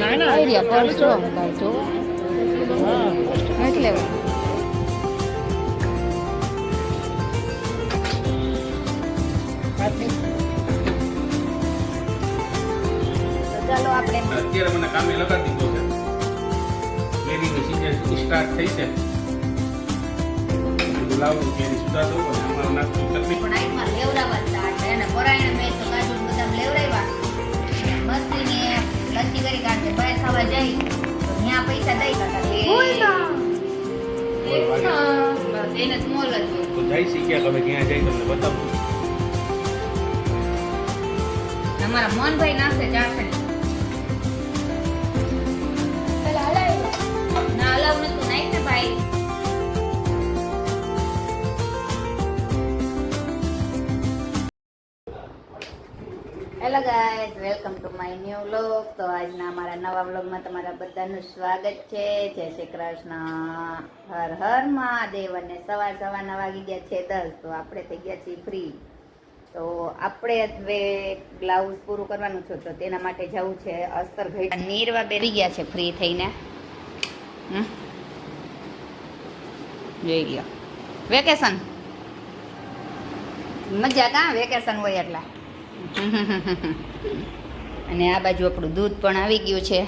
ના ના idea purse જો ભાઈ જો હા. નથી લેવા તો ચાલો આપણે. અત્યારે મને કામે લગાડી દીધો છે. કેરીની સીઝન સ્ટાર્ટ થઈ છે. લાવું કેરી સુધા દઉં અને અમારું નાખતું તકલીફ પણ આઈમાં લેવડાવવા મેં તો કાજુ બદામ લેવડાવ્યા. મસ્તીની કરી કારણ કે બહાર ખાવા જઈ તો ત્યાં પૈસા દઈ કાઢા બસ એને સ્મોલ જ હોય. તો જઈ શીખ્યા હવે ક્યાં જઈ તમને બતાવું. અમારા મોહનભાઈ નાખશે ચાસણી hello guys welcome to my new vlog તો આજના અમારા નવા વ્લોગમાં તમારા બધાનું સ્વાગત છે. જય શ્રી કૃષ્ણ. હર હર મહાદેવ અને સવાર સવારના વાગી ગયા છે દસ. તો આપણે થઈ ગયા છીએ ફ્રી તો આપણે હવે બ્લાઉઝ પૂરું કરવાનું છે, તો તેના માટે જવું છે. અસ્તર ઘઈ નીરવા બેરી ગયા છે ફ્રી થઈને? જોઈ લ્યો. વેકેશન મજા કાં વેકેશન હોય એટલે? અને આ બાજુ આપણું દૂધ પણ આવી ગયું છે.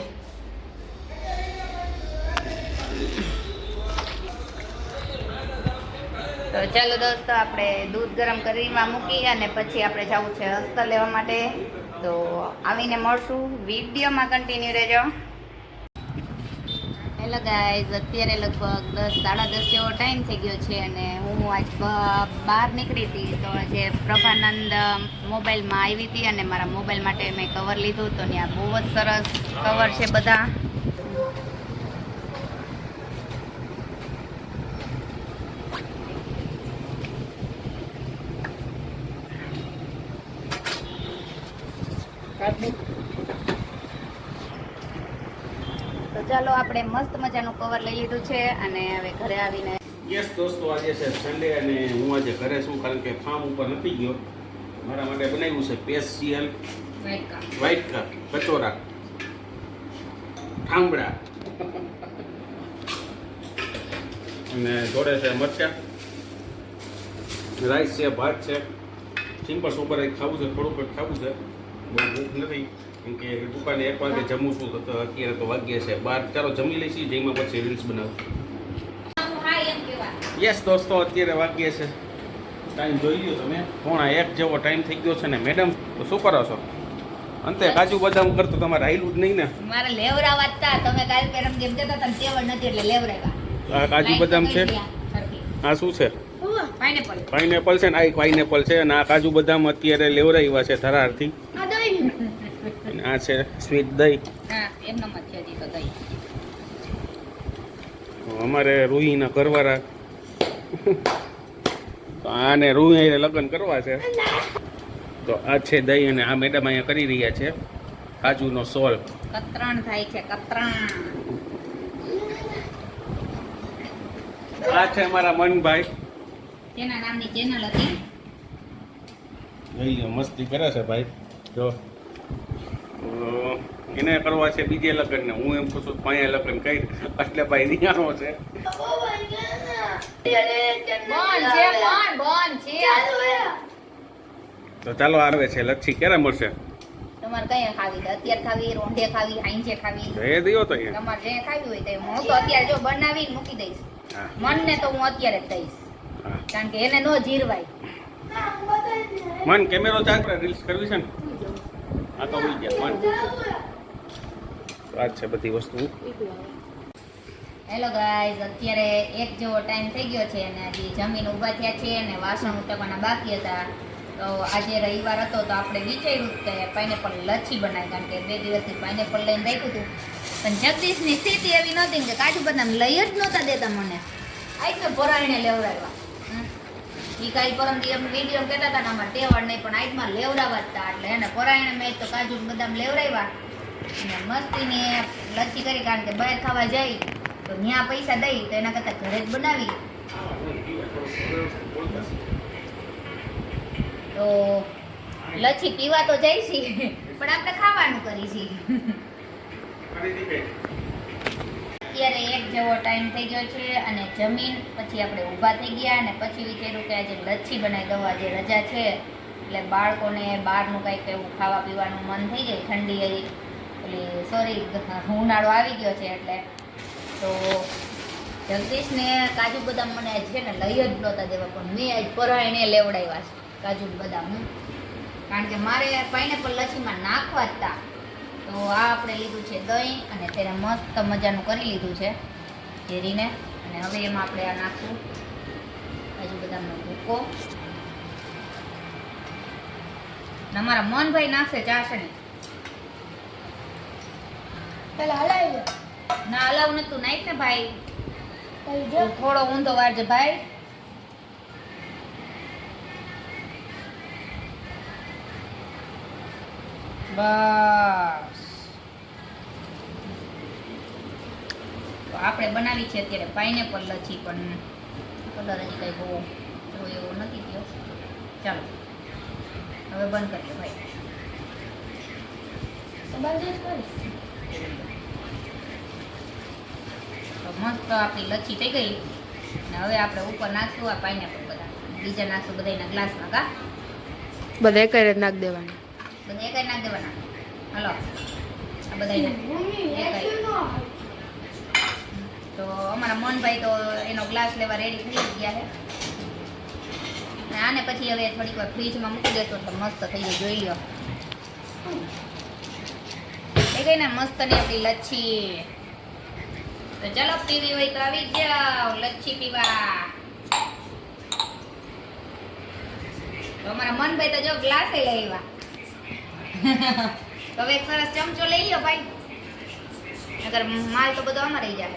તો ચાલો દોસ્તો, આપણે દૂધ ગરમ કરીમાં મૂકી અને પછી આપણે જવું છે અસ્તર લેવા માટે. તો આવીને મળશું. વિડીયોમાં કન્ટિન્યુ રહેજો. હેલો ગાઈઝ, અત્યારે લગભગ દસ, સાડા દસ જેવો ટાઈમ થઈ ગયો છે અને હું આજ બહાર નીકળી હતી તો આજે પ્રભાનંદ મોબાઈલમાં આવી હતી અને મારા મોબાઈલ માટે મેં કવર લીધું તો ત્યાં બહુ જ સરસ કવર છે બધા. તો ચાલો આપણે મસ્ત મજાનું કવર લઈ લીધું છે અને હવે ઘરે આવીને યસ દોસ્તો, આજે છે સન્ડે અને હું આજે ઘરે છું કારણ કે ફાર્મ ઉપર નથી ગયો. મારા માટે બનાવ્યું છે પેસ્ટિયલ વ્હાઈટ કપ કચોરા. ઠામડા. અને જોડે છે મરચાં. રાઈસ છે, ભાત છે. સિમ્પલ સુપર ખાવું છે, થોડુંક ખાવું છે. બહુ ભૂખ નથી. કેમ કે દુકાને એક વાગે જમું છું તો અત્યારે તો વાગ્યે છે. બાર ચાલો જમી લઈશી જેમાં પછી રીલ્સ બનાવું. યસ દોસ્તો અત્યારે વાગ્યે છે. ટાઈમ જોઈ લ્યો તમે. પોણા એક જેવો ટાઈમ થઈ ગયો છે ને મેડમ તો શું કરો છો? અંતે કાજુ બદામ કરતો તમારે હાઈલું જ નહીં ને? મારે લેવરા વાતતા તમે કાલ પેરમ જેમ કેતા ને તેવડ નથી એટલે લેવરાવા આ કાજુ બદામ છે? આ શું છે? પાઇનેપલ પાઇનેપલ છે ને આ એક પાઇનેપલ છે અને આ કાજુ બદામ અત્યારે લેવરાવ્યા છે થરારથી અને આ છે સ્વીટ દહીં અમારે રૂહીના ઘરવાળા. તો આને રૂહી લગ્ન કરવા છે. તો આ છે દહીં અને આ મેડમ અહીંયા કરી રહ્યા છે. કાજુનો સોલ. કતરણ થાય છે કતરણ. આ છે અમારા મનભાઈ. તેના નામની ચેનલ હતી. જોઈ લ્યો મસ્તી કરે છે ભાઈ. જો. એને કરવા છે બીજે લગ્ન ને હું એમ કહું છું પાંયા લગ્ન કઈ એટલે ભાઈ નિયાણો છે. છે તો ચાલો આવે છે. લચ્છી ક્યારે મળશે? તમારે કઈ ખાવી અત્યારે ખાવી રોંઢે ખાવી આઈંચે ખાવી. એ દિયો તો તમારે જે ખાવી હોય તે હું તો અત્યારે જો બનાવી મૂકી દઈશ. મનને તો હું અત્યારે જ દઈશ કારણ કે એને નો જીરવાય. મન કેમેરો ચાલ રીલ્સ કરવી છે ને? આ તો ઉઈ ગયા મન આ છે બધી વસ્તુ. હેલો ગાઈઝ અત્યારે એક જેવો ટાઈમ થઈ ગયો છે અને આજે જમીન ઊભા થયા છે અને વાસણ ઉટકવાના બાકી હતા. તો આજે રવિવાર હતો તો આપણે વિચાર્યું કે પાઇનેપલ લચ્છી બનાવી કારણ કે બે દિવસથી પાઇનેપલ લઈને રાખ્યું હતું. પણ જગદીશની સ્થિતિ એવી નહોતી કે કાજુ બદામ લઈ જ નહોતા દેતા મને. આજ મેં ભરાઈને લેવડાવ્યા. એ કાંઈ પરમ દિવસ વીડિયો કહેતા હતા આમાં ટેવાડ નહીં, પણ આઈટમાં લેવડાવવા હતા એટલે એને પરાયણ મેં તો કાજુ બદામ લેવડાવ્યા. અને મસ્તીની લચ્છી કરી, કારણ કે બહાર ખાવા જઈ તો ત્યાં પૈસા દઈ, તો એના કરતાં ઘરે જ બનાવી. તો લચ્છી પીવા તો જઈશી, પણ આપણે ખાવાનું કરીશી. અત્યારે એક જેવો ટાઈમ થઈ ગયો છે અને જમીન પછી આપણે ઊભા થઈ ગયા અને પછી વિચાર્યું કે આજે લચ્છી બનાવી દઉં, આજે રજા છે. એટલે બાળકોને બહારનું કંઈક એવું ખાવા પીવાનું મન થઈ જાય, ઠંડી એવી પેલી સોરી ઉનાળો આવી ગયો છે એટલે. તો જગદીશને કાજુ બદામ મને છે ને લઈ જ નહોતા દેવા, પણ મેં આજ પરાયણે લેવડાવ્યા છે કાજુ બદામ. કારણ કે મારે પાઇનેપલ લચ્છીમાં નાખવા જ હતા તો આ આપણે લીધું છે દહીં અને તેને મસ્ત મજાનું કરી લીધું છે ઘેરીને અને હવે એમાં આપણે આ નાખશું હજુ બધાનો ભૂકો. અમારા મનભાઈ નાખશે ચાસણી પેલા હલાવી દે ના અલાવ નતું નાખ ને ભાઈ. તું થોડો ઊંધો વાળજે ભાઈ. બસ. આપણે બનાવી છે અત્યારે પાઇનેપલ લચ્છી પણ કલર હજી કંઈ બહુ એવો એવો નથી થયો. ચાલો હવે બંધ કરીએ ભાઈ. જ મસ્ત આપણી લચ્છી થઈ ગઈ. ને હવે આપણે ઉપર નાખશું આ પાઇનેપલ બધા. બીજા નાખશું બધાના ગ્લાસમાં કા? બધા એક જ નાખ દેવાના. બધા એકાઈ નાખ દેવાના. હલો આ બધા તો અમારા મોહનભાઈ તો એનો ગ્લાસ લેવા રેડી થઈ ગયા છે. આને પછી હવે થોડીક વાર ફ્રીજમાં મૂકી દેશો તો મસ્ત થઈ જાય, જોઈ લો એ કઈ ને મસ્તની આપણી લચ્છી. તો ચલો પીવી હોય તો આવી જાઓ, લચ્છી પીવા. તો અમારા મનભાઈ તો જો ગ્લાસે લઈ આવ્યા. તો હવે એક સરસ ચમચો લઈ લો ભાઈ. અગર માલ તો બધો આમાં જાય.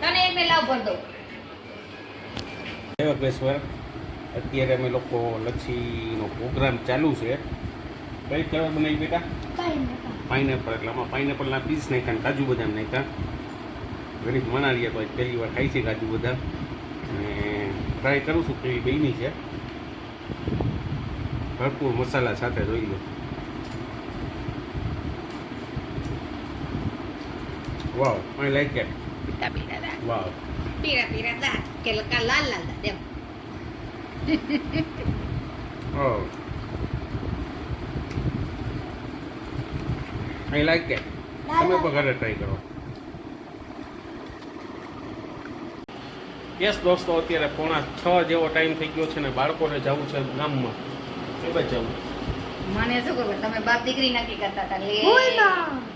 તને એક ને લાવ ભર દઉં. દેવકેશ્વર અત્યારે અમે લોકો લચ્છીનો પ્રોગ્રામ ચાલુ છે. કઈ કરવા બનાવી બેટા? પાઇનેપલ એટલે આમાં પાઇનેપલના પીસ નાખ્યા કાજુ બદામ નાખ્યા. ગરીબ મનાલીએ તો પહેલી વાર ખાઈ છે કાજુ બદામ. અને ટ્રાય કરું છું કેવી બની છે. ભરપૂર મસાલા સાથે જોઈ લો. વાવ આઈ like it. પીતા પીતા da. Wow. પીરા પીરા da. Que લકા calal, લાલ દા Oh. I like it. તમે પણ ટ્રાય કરો યસ દોસ્તો અત્યારે પોણા છ જેવો ટાઈમ થઈ ગયો છે ને બાળકોને જવું છે ગામમાં એ જવું મને શું ખબર તમે બાપ દીકરી નક્કી કરતા હતા લે.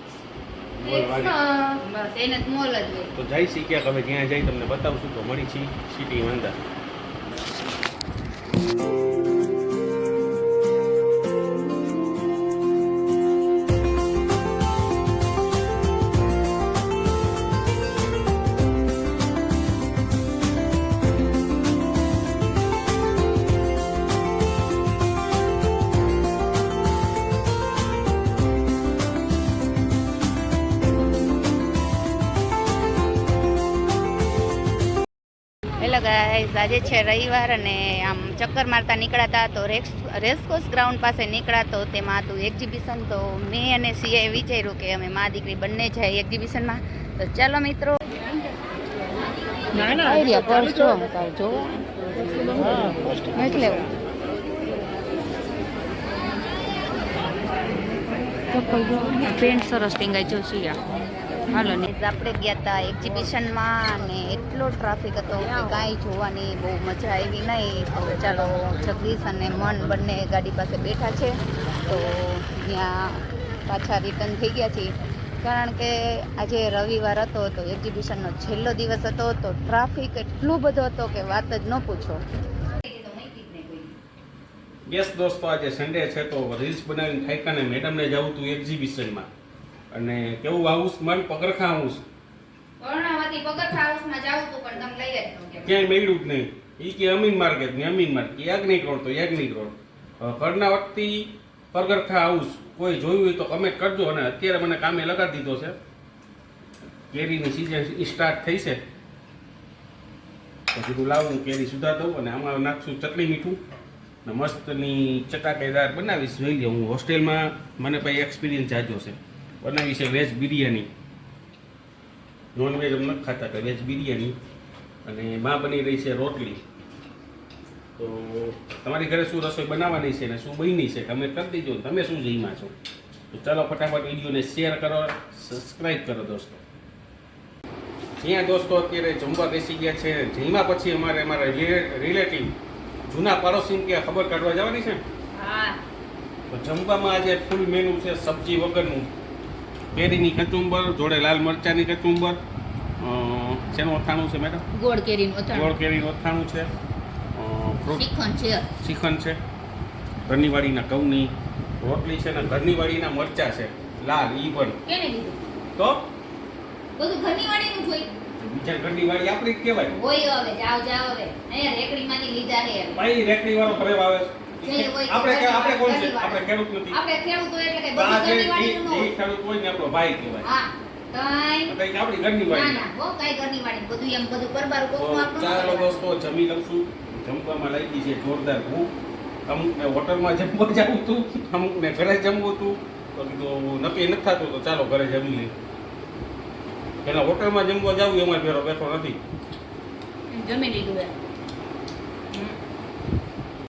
બસ એને મોલ જ હોય. તો જઈ શીખ્યા કે હવે જ્યાં જઈ તમને બતાવશું તો મળી છી સિટી અંદર હેલો ગાઈઝ આજે છે રવિવાર અને આમ ચક્કર મારતા નીકળાતા તો રેક્સ રેસકોર્સ ગ્રાઉન્ડ પાસે નીકળાતો તેમાં હતું એક્ઝિબિશન તો મેં અને સીએ વિચાર્યું કે અમે મા દીકરી બંને જાય એક્ઝિબિશનમાં તો ચાલો મિત્રો. પેન્ટ સરસ ટીંગાઈ જો શિયા હાલો ને આપણે ગયા હતા એક્ઝિબિશનમાં અને એટલો ટ્રાફિક હતો કે કાંઈ જોવાની બહુ મજા આવી નહીં. તો ચાલો જગદીશ અને મન બંને ગાડી પાસે બેઠા છે. તો ત્યાં પાછા રિટર્ન થઈ ગયા છીએ. કારણ કે આજે રવિવાર હતો તો એક્ઝિબિશનનો છેલ્લો દિવસ હતો તો ટ્રાફિક એટલો બધો હતો કે વાત જ ન પૂછો. યસ દોસ્તો આજે સન્ડે છે તો રીલ્સ બનાવીને થાક્યા ને મેડમને જવું હતું એક્ઝિબિશનમાં અને કેવું આવું મન પગરખા આવું કર્ણાવતી પગથા હાઉસમાં જાવું તો પણ તમે લઈ જ ન ક્યાંય મળ્યું જ નહીં. એ કે અમીન માર્કેટ ને અમીન માર્કેટ યાજ્ઞિક રોડ તો યાજ્ઞિક રોડ. કર્ણાવતી પગરખા હાઉસ. કોઈ જોયું હોય તો કમેન્ટ કરજો. અને અત્યારે મને કામે લગાડી દીધો છે. કેરીની સિઝન સ્ટાર્ટ થઈ છે. તો કીધું લાવું કેરી સુધા દઉં અને આમાં નાખશું ચટણી મીઠું. ને મસ્તની ચટાકેદાર બનાવીશ. જોઈ લે હું હોસ્ટેલમાં મને પછી એક્સપિરિયન્સ જાજો છે. બનાવી છે વેજ બિરયાની. નોન વેજ અમે ખાતા હતા વેજ બિરયાની. અને માં બની રહી છે રોટલી. તો તમારી ઘરે શું રસોઈ બનાવવાની છે ને શું બની છે તમે કરી દીજો તમે શું જઈમાં છો? તો ચાલો ફટાફટ વિડીયોને શેર કરો સબસ્ક્રાઈબ કરો દોસ્તો. અહીંયા દોસ્તો અત્યારે જમવા બેસી ગયા છે જમ્યા પછી અમારે અમારા રિલેટિવ જૂના પાડોશી કે ખબર કાઢવા જવાની છે? હા. તો જમવામાં આજે ફૂલ મેનુ છે સબ્જી વગરનું. કેરીની કચુંબર જોડે લાલ મરચાંની કચુંબર. શેનું અથાણું છે મેડમ? ગોળ કેરીનું અથાણું. ગોળ કેરીનું અથાણું છે. શ્રીખંડ છે. શ્રીખંડ છે. ઘરની વાડીના ઘઉંની રોટલી છે ને ઘરની વાડીના મરચાં છે. લાલ ઈ પણ. કેને લીધું? તો? બધું ઘરની વાડીનું જોઈ બીજા ઘરની વાડી આપણી જ કહેવાય. ઓય હવે જાવ જાવ હવે. અહીંયા રેકડીમાંથી લીધા છે. ભાઈ રેકડી વાળો ઘરે આવે છે. આપણે કે- આપણે કોણ છે? આપણે ખેડૂત નથી. આપણે ખેડૂતો એટલે કે બધી આ બધું જે ઘરની જે ખેડૂત હોય ને આપણો ભાઈ કહેવાય. હા કાંઈ એટલે આપણી ઘરની ના વાડી ના હો કાંઈ ઘરની વાડી બધું એમ બધું પરબાર તો કોકનું આપણું ચાલો દોસ્તો જમી લઉં છું. જમવામાં લાગી છે જોરદાર ભૂખ. અમુકને હોટલમાં જમવા જવું હતું અમુકને ઘરે જમવું હતું તો કીધું નક્કી નથી થતું તો ચાલો ઘરે જમી લઈએ. એના હોટલમાં જમવા જવું એમાં ફેરો બેઠો નથી. જમી લીધું